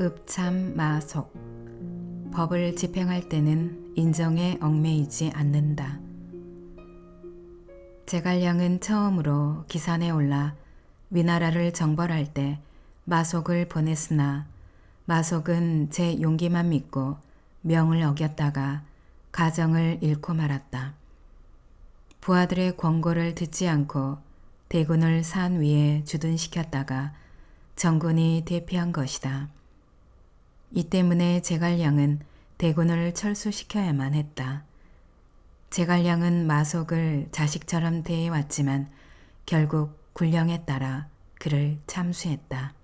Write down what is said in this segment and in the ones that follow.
읍참 마속 법을 집행할 때는 인정에 얽매이지 않는다. 제갈량은 처음으로 기산에 올라 위나라를 정벌할 때 마속을 보냈으나 마속은 제 용기만 믿고 명을 어겼다가 가정을 잃고 말았다. 부하들의 권고를 듣지 않고 대군을 산 위에 주둔시켰다가 정군이 대피한 것이다. 이 때문에 제갈량은 대군을 철수시켜야만 했다. 제갈량은 마속을 자식처럼 대해왔지만 결국 군령에 따라 그를 참수했다.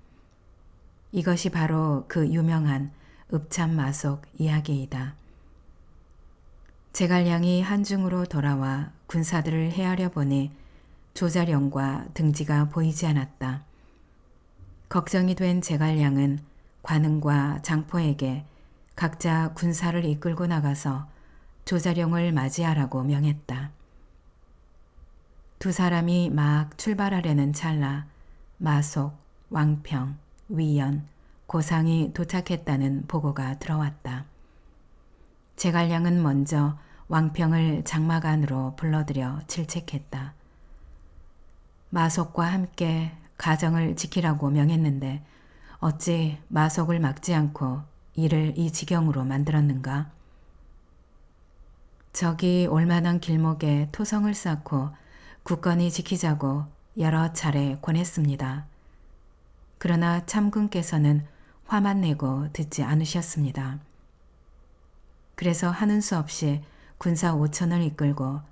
이것이 바로 그 유명한 읍참 마속 이야기이다. 제갈량이 한중으로 돌아와 군사들을 헤아려 보니 조자령과 등지가 보이지 않았다. 걱정이 된 제갈량은 관흥과 장포에게 각자 군사를 이끌고 나가서 조자룡을 맞이하라고 명했다. 두 사람이 막 출발하려는 찰나 마속, 왕평, 위연, 고상이 도착했다는 보고가 들어왔다. 제갈량은 먼저 왕평을 장막 안으로 불러들여 질책했다. 마속과 함께 가정을 지키라고 명했는데 어찌 마속을 막지 않고 이를 이 지경으로 만들었는가? 저기 올만한 길목에 토성을 쌓고 굳건히 지키자고 여러 차례 권했습니다. 그러나 참군께서는 화만 내고 듣지 않으셨습니다. 그래서 하는 수 없이 군사 5천을 이끌고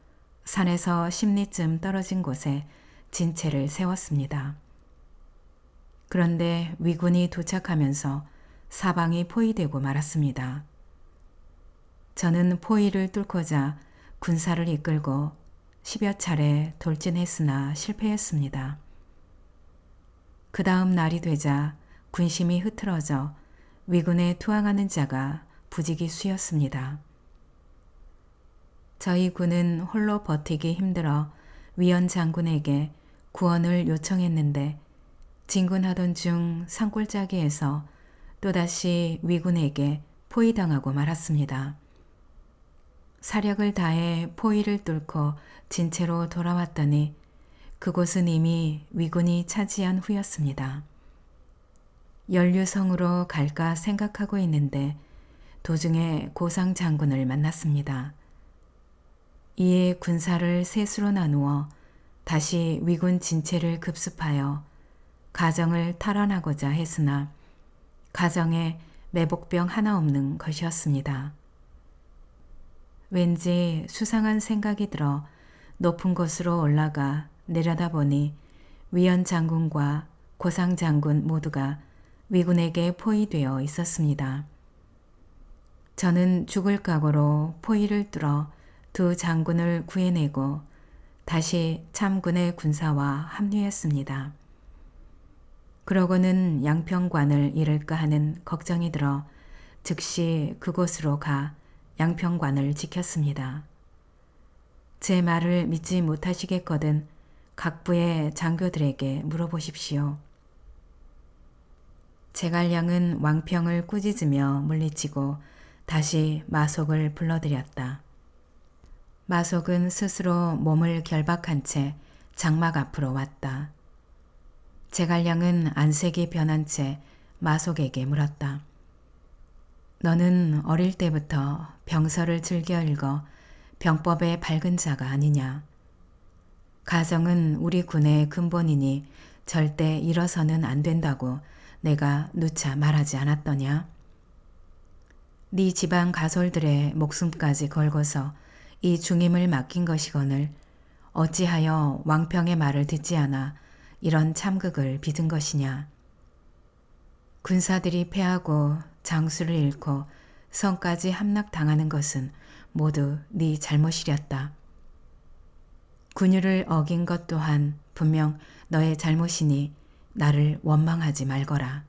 산에서 10리쯤 떨어진 곳에 진체를 세웠습니다. 그런데 위군이 도착하면서 사방이 포위되고 말았습니다. 저는 포위를 뚫고자 군사를 이끌고 10여 차례 돌진했으나 실패했습니다. 그 다음 날이 되자 군심이 흐트러져 위군에 투항하는 자가 부지기수였습니다. 저희 군은 홀로 버티기 힘들어 위원 장군에게 구원을 요청했는데 진군하던 중 산골짜기에서 또다시 위군에게 포위당하고 말았습니다. 사력을 다해 포위를 뚫고 진체로 돌아왔더니 그곳은 이미 위군이 차지한 후였습니다. 연류성으로 갈까 생각하고 있는데 도중에 고상 장군을 만났습니다. 이에 군사를 셋으로 나누어 다시 위군 진체를 급습하여 가정을 탈환하고자 했으나 가정에 매복병 하나 없는 것이었습니다. 왠지 수상한 생각이 들어 높은 곳으로 올라가 내려다보니 위원 장군과 고상 장군 모두가 위군에게 포위되어 있었습니다. 저는 죽을 각오로 포위를 뚫어 두 장군을 구해내고 다시 참군의 군사와 합류했습니다. 그러고는 양평관을 잃을까 하는 걱정이 들어 즉시 그곳으로 가 양평관을 지켰습니다. 제 말을 믿지 못하시겠거든 각 부의 장교들에게 물어보십시오. 제갈량은 왕평을 꾸짖으며 물리치고 다시 마속을 불러들였다. 마속은 스스로 몸을 결박한 채 장막 앞으로 왔다. 제갈량은 안색이 변한 채 마속에게 물었다. 너는 어릴 때부터 병서를 즐겨 읽어 병법에 밝은 자가 아니냐. 가정은 우리 군의 근본이니 절대 일어서는 안 된다고 내가 누차 말하지 않았더냐. 네 집안 가솔들의 목숨까지 걸고서 이 중임을 맡긴 것이거늘 어찌하여 왕평의 말을 듣지 않아 이런 참극을 빚은 것이냐. 군사들이 패하고 장수를 잃고 성까지 함락당하는 것은 모두 네 잘못이렸다. 군유를 어긴 것 또한 분명 너의 잘못이니 나를 원망하지 말거라.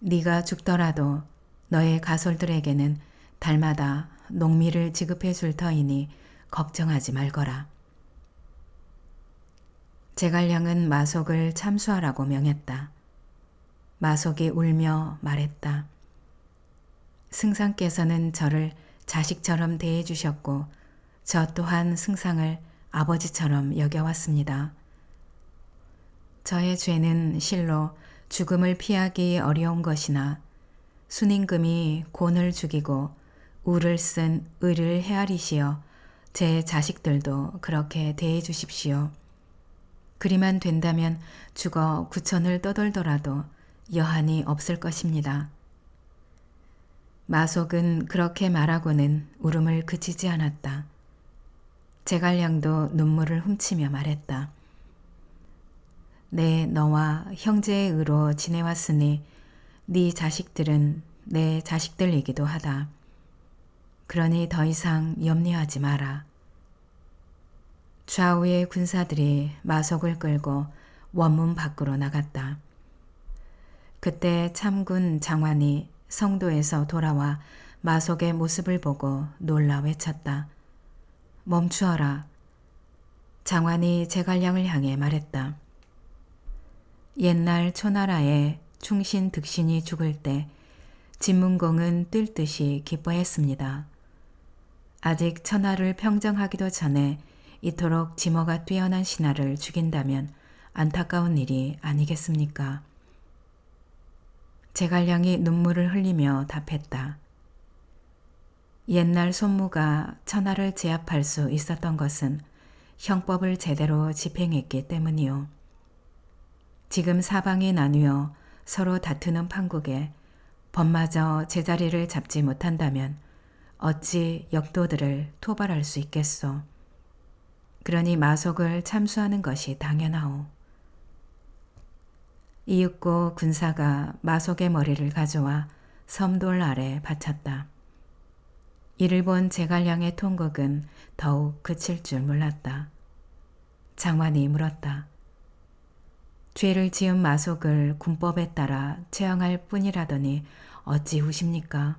네가 죽더라도 너의 가솔들에게는 달마다 농미를 지급해 줄 터이니 걱정하지 말거라. 제갈량은 마속을 참수하라고 명했다. 마속이 울며 말했다. 승상께서는 저를 자식처럼 대해주셨고 저 또한 승상을 아버지처럼 여겨왔습니다. 저의 죄는 실로 죽음을 피하기 어려운 것이나 순임금이 곤을 죽이고 우를 쓴 의를 헤아리시어 제 자식들도 그렇게 대해 주십시오. 그리만 된다면 죽어 구천을 떠돌더라도 여한이 없을 것입니다. 마속은 그렇게 말하고는 울음을 그치지 않았다. 제갈량도 눈물을 훔치며 말했다. 내 너와 형제의 의로 지내왔으니 네 자식들은 내 자식들이기도 하다. 그러니 더 이상 염려하지 마라. 좌우의 군사들이 마속을 끌고 원문 밖으로 나갔다. 그때 참군 장관이 성도에서 돌아와 마속의 모습을 보고 놀라 외쳤다. 멈추어라. 장관이 제갈량을 향해 말했다. 옛날 초나라에 충신 득신이 죽을 때 진문공은 뜰 듯이 기뻐했습니다. 아직 천하를 평정하기도 전에 이토록 지모가 뛰어난 신하를 죽인다면 안타까운 일이 아니겠습니까? 제갈량이 눈물을 흘리며 답했다. 옛날 손무가 천하를 제압할 수 있었던 것은 형법을 제대로 집행했기 때문이요. 지금 사방이 나뉘어 서로 다투는 판국에 법마저 제자리를 잡지 못한다면 어찌 역도들을 토벌할 수 있겠소. 그러니 마속을 참수하는 것이 당연하오. 이윽고 군사가 마속의 머리를 가져와 섬돌 아래 바쳤다. 이를 본 제갈량의 통곡은 더욱 그칠 줄 몰랐다. 장관이 물었다. 죄를 지은 마속을 군법에 따라 처형할 뿐이라더니 어찌 우십니까?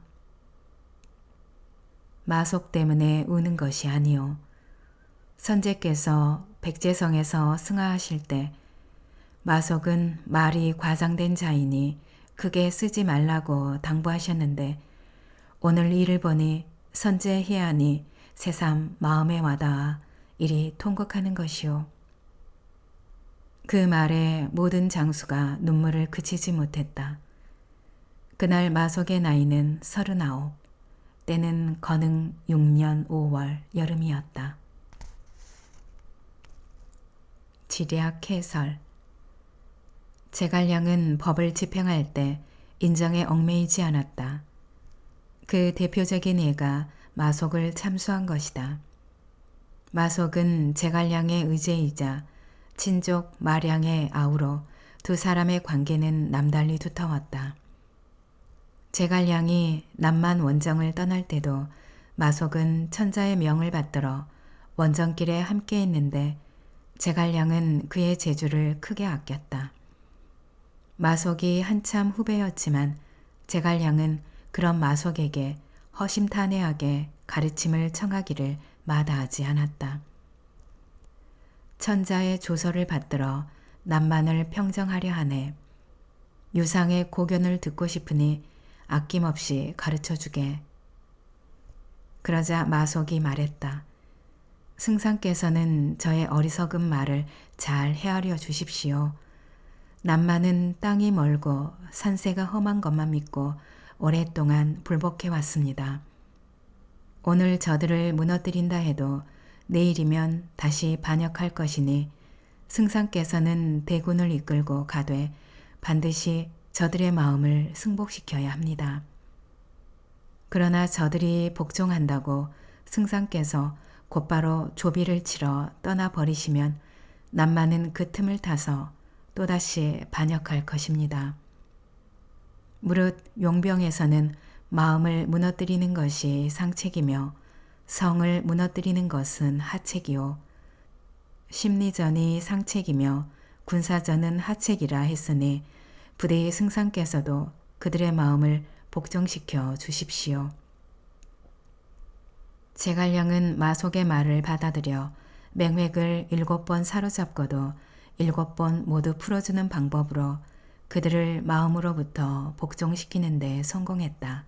마속 때문에 우는 것이 아니오. 선제께서 백제성에서 승하하실 때 마속은 말이 과장된 자이니 크게 쓰지 말라고 당부하셨는데 오늘 이를 보니 선제 해안이 새삼 마음에 와닿아 이리 통곡하는 것이오. 그 말에 모든 장수가 눈물을 그치지 못했다. 그날 마속의 나이는 서른아홉, 때는 건흥 6년 5월 여름이었다. 지략 해설 제갈량은 법을 집행할 때 인정에 얽매이지 않았다. 그 대표적인 예가 마속을 참수한 것이다. 마속은 제갈량의 의제이자 친족 마량의 아우로 두 사람의 관계는 남달리 두터웠다. 제갈량이 남만 원정을 떠날 때도 마속은 천자의 명을 받들어 원정길에 함께 했는데 제갈량은 그의 재주를 크게 아꼈다. 마속이 한참 후배였지만 제갈량은 그런 마속에게 허심탄회하게 가르침을 청하기를 마다하지 않았다. 천자의 조서를 받들어 남만을 평정하려 하네. 유상의 고견을 듣고 싶으니 아낌없이 가르쳐 주게. 그러자 마속이 말했다. 승상께서는 저의 어리석은 말을 잘 헤아려 주십시오. 남만은 땅이 멀고 산세가 험한 것만 믿고 오랫동안 불복해 왔습니다. 오늘 저들을 무너뜨린다 해도 내일이면 다시 반역할 것이니 승상께서는 대군을 이끌고 가되 반드시 저들의 마음을 승복시켜야 합니다. 그러나 저들이 복종한다고 승상께서 곧바로 조비를 치러 떠나버리시면 남만은 그 틈을 타서 또다시 반역할 것입니다. 무릇 용병에서는 마음을 무너뜨리는 것이 상책이며 성을 무너뜨리는 것은 하책이요. 심리전이 상책이며 군사전은 하책이라 했으니 부대의 승상께서도 그들의 마음을 복종시켜 주십시오. 제갈량은 마속의 말을 받아들여 맹획을 일곱 번 사로잡고도 일곱 번 모두 풀어주는 방법으로 그들을 마음으로부터 복종시키는 데 성공했다.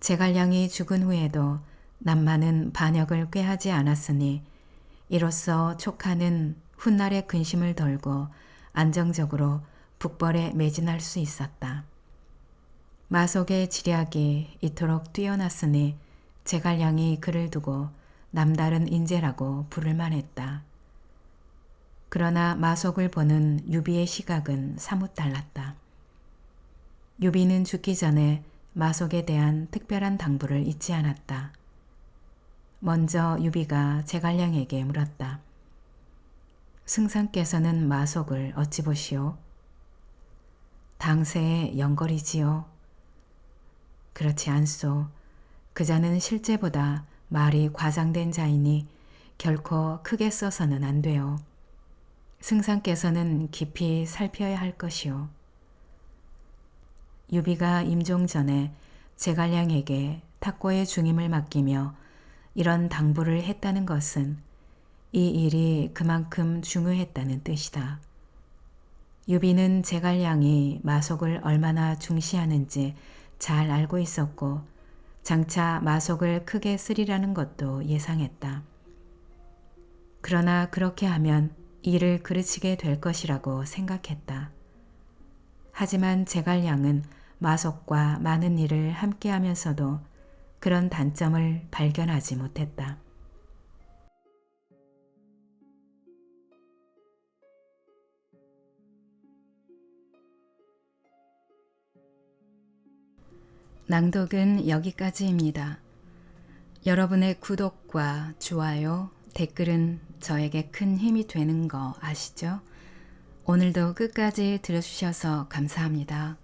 제갈량이 죽은 후에도 남만은 반역을 꾀하지 않았으니 이로써 촉하는 훗날의 근심을 덜고 안정적으로 북벌에 매진할 수 있었다. 마속의 지략이 이토록 뛰어났으니 제갈량이 그를 두고 남다른 인재라고 부를 만했다. 그러나 마속을 보는 유비의 시각은 사뭇 달랐다. 유비는 죽기 전에 마속에 대한 특별한 당부를 잊지 않았다. 먼저 유비가 제갈량에게 물었다. 승상께서는 마속을 어찌 보시오? 당세의 영걸이지요. 그렇지 않소. 그 자는 실제보다 말이 과장된 자이니 결코 크게 써서는 안 돼요. 승상께서는 깊이 살펴야 할 것이오. 유비가 임종 전에 제갈량에게 탁고의 중임을 맡기며 이런 당부를 했다는 것은 이 일이 그만큼 중요했다는 뜻이다. 유비는 제갈량이 마속을 얼마나 중시하는지 잘 알고 있었고 장차 마속을 크게 쓰리라는 것도 예상했다. 그러나 그렇게 하면 일을 그르치게 될 것이라고 생각했다. 하지만 제갈량은 마속과 많은 일을 함께 하면서도 그런 단점을 발견하지 못했다. 낭독은 여기까지입니다. 여러분의 구독과 좋아요, 댓글은 저에게 큰 힘이 되는 거 아시죠? 오늘도 끝까지 들어주셔서 감사합니다.